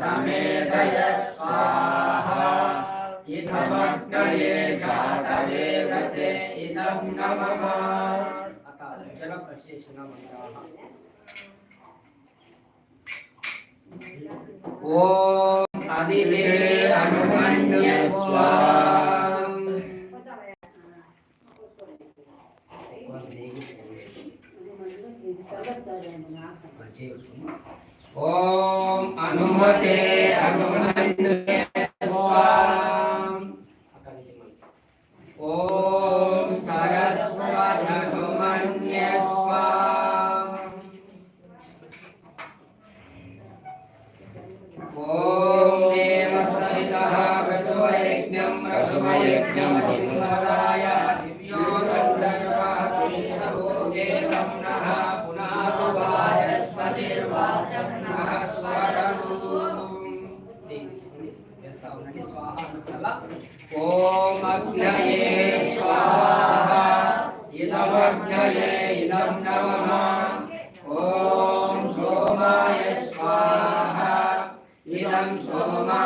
समेतय स्वाहा इदमग्नये जातवेदसे इदं नमः। अतः जलप्रशेषणमन्त्राः ॐ अदिवे अनुमन्य स्वाम् ॐ अनुमते ఓం అనుమతే అనుమతే ఓం సరస్వతమన్య ఓం దేవ సవిత ప్రసువయజ్ఞం ప్రసువయజ్ఞం ఉండండి స్వాహ అనుకల. ఓం అగ్నయే స్వాహ. ఇదమగ్నయే ఇదం నమః. ఓం సోమాయ స్వాహ. ఇదం సోమాయ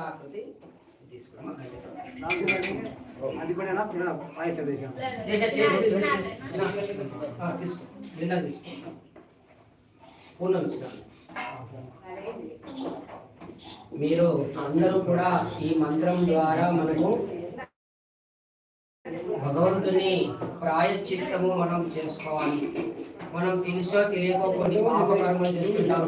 సృష్టాకృతి తీసుకున్నామా అది కూడా పిల్లల పాయసం చేసాం తీసుకో. నిండా తీసుకో. పూర్ణ విశ్రాంతి మీరు అందరూ కూడా ఈ మంత్రం ద్వారా మనము భగవంతుని ప్రాయశ్చిత్తము మనం చేసుకోవాలి. మనం తెలుసో తెలియకో కొన్ని పాపకర్మలు చేస్తుంటాం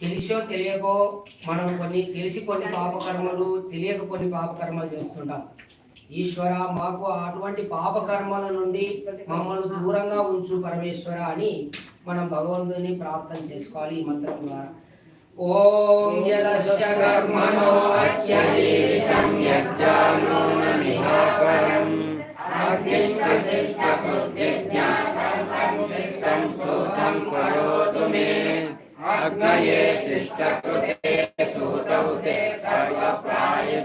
తెలిసో తెలియకో మనం కొన్ని తెలిసి కొన్ని పాపకర్మలు తెలియక కొన్ని పాపకర్మలు చేస్తుంటాం. ఈశ్వర మాకు అటువంటి పాపకర్మల నుండి మమ్మల్ని దూరంగా ఉంచు పరమేశ్వర అని మనం భగవంతుని ప్రార్థన చేసుకోవాలి ఈ మంత్రం ద్వారా. ఓం అగ్నయే శిష్టకృతే సూతౌతే సర్వప్రాయచిత్తాహుతీనాం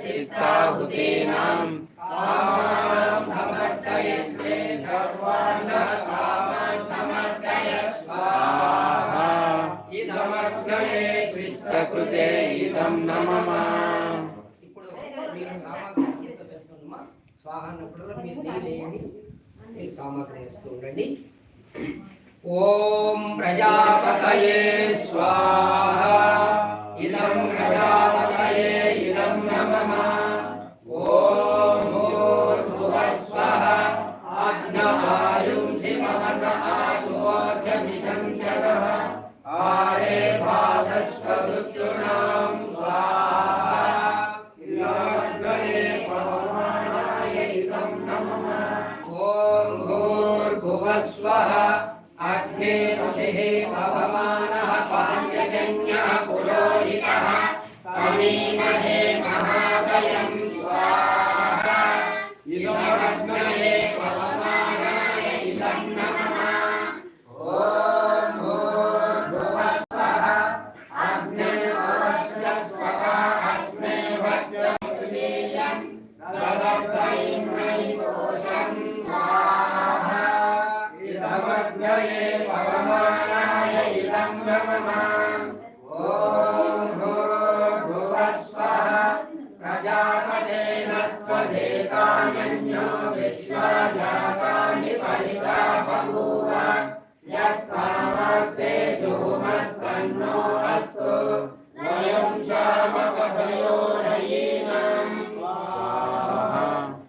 కామాన్ సమర్థయత్రే సర్వాన్న కామాన్ సమర్థయ స్వాహా ఇదమగ్నయే ఇదం ఇప్పుడు మీరు సామాగ్రి స్వాహ అన్నప్పుడు మీరు మీరు సామాగ్రి వేస్తూ ఉండండి. ఓం ప్రజాపతయే अष्टदुक्षुणां स्वाहा क्रियामग्रहे परमाणाय इदं नमः ॐ घोर्भुवः स्वः अग्ने ऋषिः भगवानः परमः प्रजापते नत्वदेतान्यो विश्वाजा